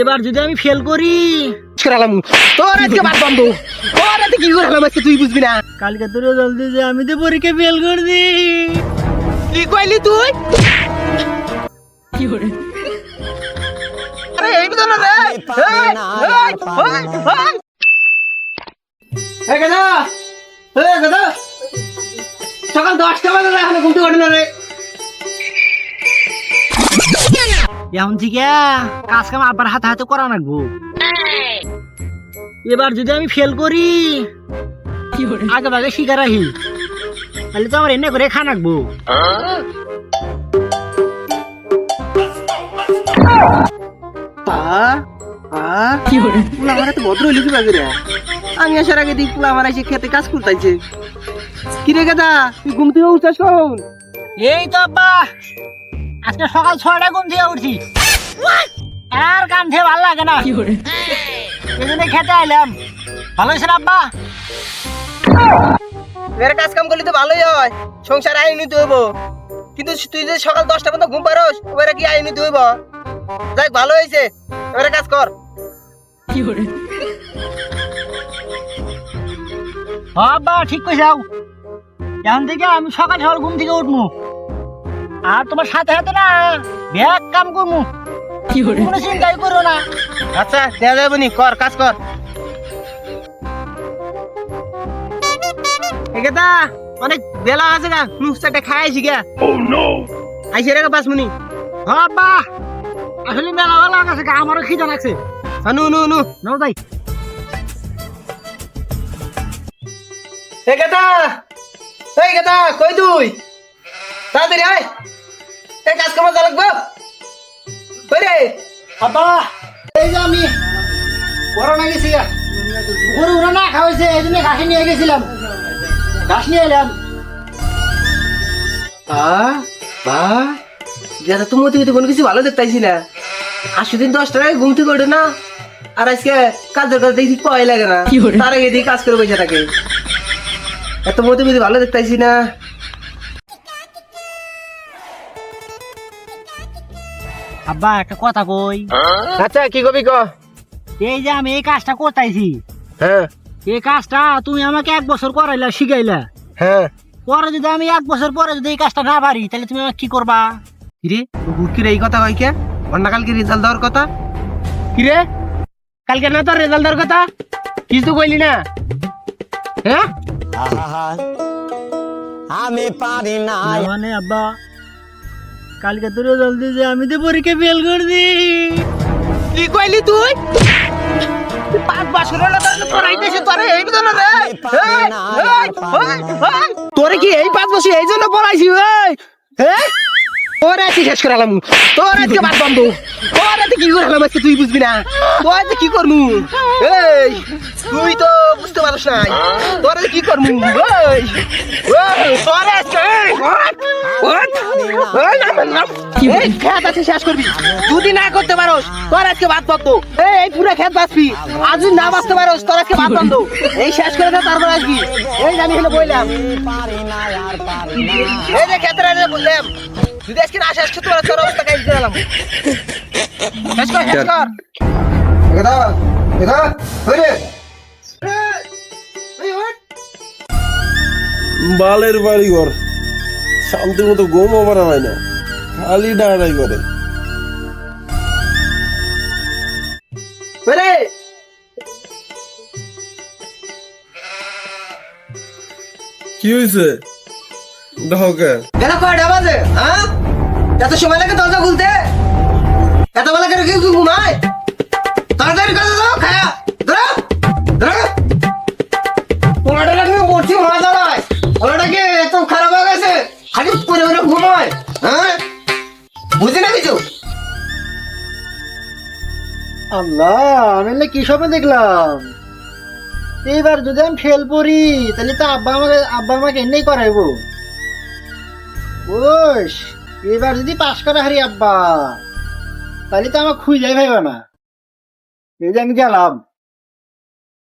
এবার যদি আমি ফেল করি তোর আজকে বাদ বন্ধ। তোর আজকে কি করালাম আজকে তুই বুঝবি না। কালকে তোর রেজাল্ট দিয়ে যে আমি তো পরীক্ষা ফেল করে দি কি কইলি তুই? আরে এই তো না রে। এই, গাদা এই গাদা সকাল দশটা বাজে এখনও ঘুমতে পারি না রে। এখন থেকে কাজ কাম আবার হাতে হাতে করা লাগবো এবার যদি আমি ফেল করি, আগে ভাগে শিকার আহি। তাহলে তো আমার এনে করে খা রে? আমি আগে খেতে কাজ তুই ঘুম এই তো আব্বা আজকে সকাল ছয়টা ঘুম থেকে উঠছি আর কাম থেকে ভালো লাগে না। এই জন্য খেতে আইলাম। ভালো হয়েছে আব্বা? এর কাজ কাম করলে তো ভালোই হয়। সংসার আইনি তো হইব। কিন্তু তুই যদি সকাল দশটা পর্যন্ত ঘুম পারোস এবারে কি আইনি তো হইব? যাক ভালো হয়েছে। এবারে কাজ কর। আব্বা ঠিক কইছে যাও। এখন থেকে আমি সকাল সকাল ঘুম থেকে উঠবো আর তোমার সাথে সাথে না ব্যাগ কাম করব কোনো চিন্তাই করো না। আচ্ছা দেয়া যাবে নি কর কাজ কর। একেতা অনেক বেলা আছে গা নুসটা খাইছি গা। ও নো আইছে রে পাঁচ মিনিট আব্বা আসলে মেলা ভালো আছে আমারও খিদা লাগছে। নু নু নু। নাও তাই এ গেদা এই কই তুই? তাড়াতাড়ি আয়। এই কাজ কামা যা লাগবো। আব্বা এই যে আমি বড় না গেছি গরু উড়া না খাওয়াইছে এই জন্য ঘাসে নিয়ে গেছিলাম। ঘাস নিয়ে এলাম। বা বা গেদা তুমি তো কোনো কিছু ভালো দেখতেছি না। দিন দশটা আগে ঘুম থেকে ওঠে না। আর আজকে কাজের কাজ দেখি পাওয়াই লাগে না। তার আগে দিয়ে কাজ করে বসে থাকে। এত মতো ভালো দেখতেছি না। আব্বা একটা কথা কই। আচ্ছা কি কবি ক? এই যে আমি এই কাজটা করতেছি হ্যাঁ। এই কাজটা তুমি আমাকে এক বছর করাইলা শিখাইলা। হ্যাঁ। পরে যদি আমি এক বছর পরে যদি এই কাজটা না পারি তাহলে তুমি আমাকে কি করবা? কিরে হুটকিরে এই কথা কই কে? কালকে রেজাল্ট দেওয়ার কথা? কিরে কালকে না তোর রেজাল্ট দেওয়ার কথা? কিছু তো কইলি না? হ্যাঁ? আমি পারি না মানে আব্বা কালকে তো রেজাল্ট দিয়েছে আমি তো পরীক্ষা ফেল করে দি কি কইলি তুই? তুই পাঁচ বছর হলো পড়াইতেছে তোরে এই রে। তোরে কি এই পাঁচ বছর এই জন্য পড়াইছি ওই হ্যাঁ? তোর আজকে শেষ করালাম তোর আজকে বাদ বন্ধ। তোর আজকে কি করালাম আজকে তুই বুঝবি না? তোর আজকে কি করমু? এই তুই তো বুঝতে পারছ না তোর কি করমু এই ওই, তোর খেত আছে শেষ করবি। যদি না করতে পারোস তোর আজকে বাদ বন্ধ এই পুরো খেত বাঁচবি। আজ না বাঁচতে পারোস তোর আজকে বাদ বন্ধ এই শেষ করে তারপর আসবি। এই জানি হলো বললাম আর এই যে ক্ষেত্রে আরে বললাম যদি আজকে না শেষ করতে পারো তোর অবস্থা কাজ দিলাম শেষ কর শেষ কর। বালের বাড়ি ঘর। শান্তি মতো ঘুমও পারা হয় না। খালি ডাড়াই করে। কি হয়েছে দেখো কে। কেন কয়টা বাজে হ্যাঁ? এত সময় লাগে দরজা খুলতে? এত বেলা করে কেউ কেউ ঘুমায়? আল্লাহ, আমি কি স্বপ্ন দেখলাম? এইবার যদি আমি ফেল পড়ি, তাহলে তো আব্বা আমাকে আব্বা আমাকে এনেই করাইব। ওস এবার যদি পাশ করা হারি আব্বা, তাহলে তো আমার খুঁজে ভাইবা না। এই যে আমি গেলাম।